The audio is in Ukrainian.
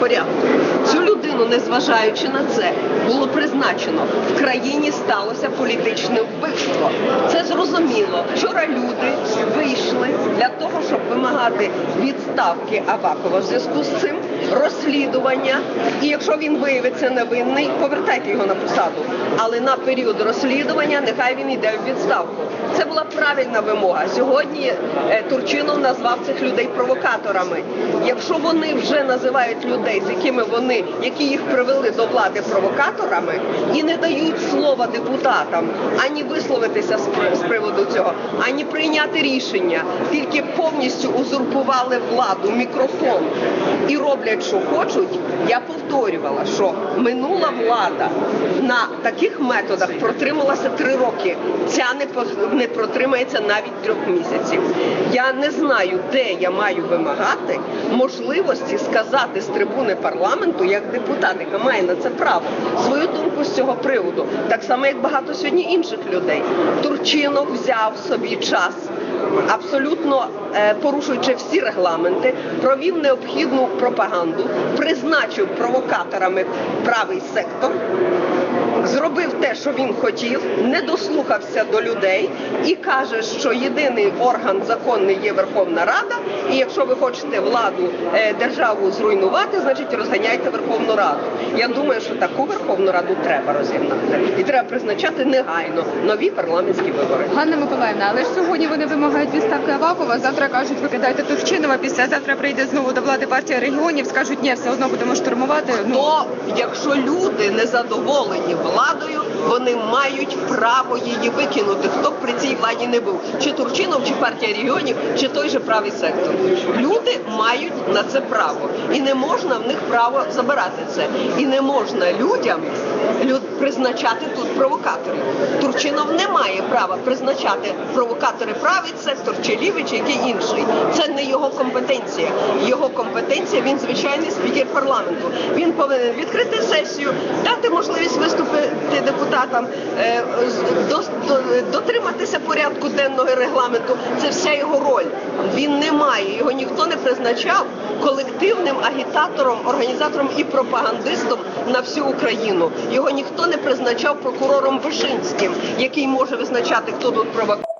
порядку. Цю людину, незважаючи на це, було призначено в країні сталося політичне вбивство. Це зрозуміло. Вчора люди вийшли для того, щоб вимагати відставки Авакова в зв'язку з цим розслідування. І якщо він виявиться невинний, повертайте його на посаду. Але на період розслідування нехай він йде в відставку. Це була правильна вимога. Сьогодні е, Турчинов назвав цих людей провокаторами. Якщо вони вже називають людей, з якими вони, які їх привели до влади провокаторами, і не дають слова депутатам ані висловитися з приводу цього, ані прийняти рішення, тільки повністю узурпували владу, мікрофон і роблять, що хочуть. Я повторювала, що минула влада на таких методах протрималася три роки. Ця не не протримається навіть трьох місяців. Я не знаю, де я маю вимагати можливості сказати з трибуни парламенту, як депутат, яка має на це право, свою думку з цього приводу. Так само, як багато сьогодні інших людей. Турчинов взяв собі час абсолютно е, порушуючи всі регламенти, провів необхідну пропаганду, призначив провокаторами правий сектор. Що він хотів, не дослухався до людей і каже, що єдиний орган законний є Верховна Рада. І якщо ви хочете владу е, державу зруйнувати, значить розганяйте Верховну Раду. Я думаю, що таку Верховну Раду треба розігнати і треба призначати негайно нові парламентські вибори. Ганна Миколаївна, але ж сьогодні вони вимагають відставки Авакова. Завтра кажуть, викидайте Турчинова. Післязавтра прийде знову до влади партія регіонів. Скажуть, ні, все одно будемо штурмувати. Ну То, якщо люди не задоволені владою, вони мають право її викинути. Хто б при цій владі не був, чи Турчинов, чи партія регіонів, чи той же правий сектор. Люди мають на це право, і не можна в них право забирати це. І не можна людям люд, призначати тут провокаторів. Турчинов не має права призначати провокатори правий сектор, чи лівий, чи який інший. Це не його компетенція. Його компетенція він звичайний спікер парламенту. Він повинен відкрити сесію, дати можливість виступити депутатам, е, дотриматися порядку денного регламенту. Це вся його роль. Він не має, його ніхто не призначав колективним агітатором, організатором і пропагандистом на всю Україну. Його ніхто не призначав прокурором Вишинським, який може визначати, хто тут провокатор.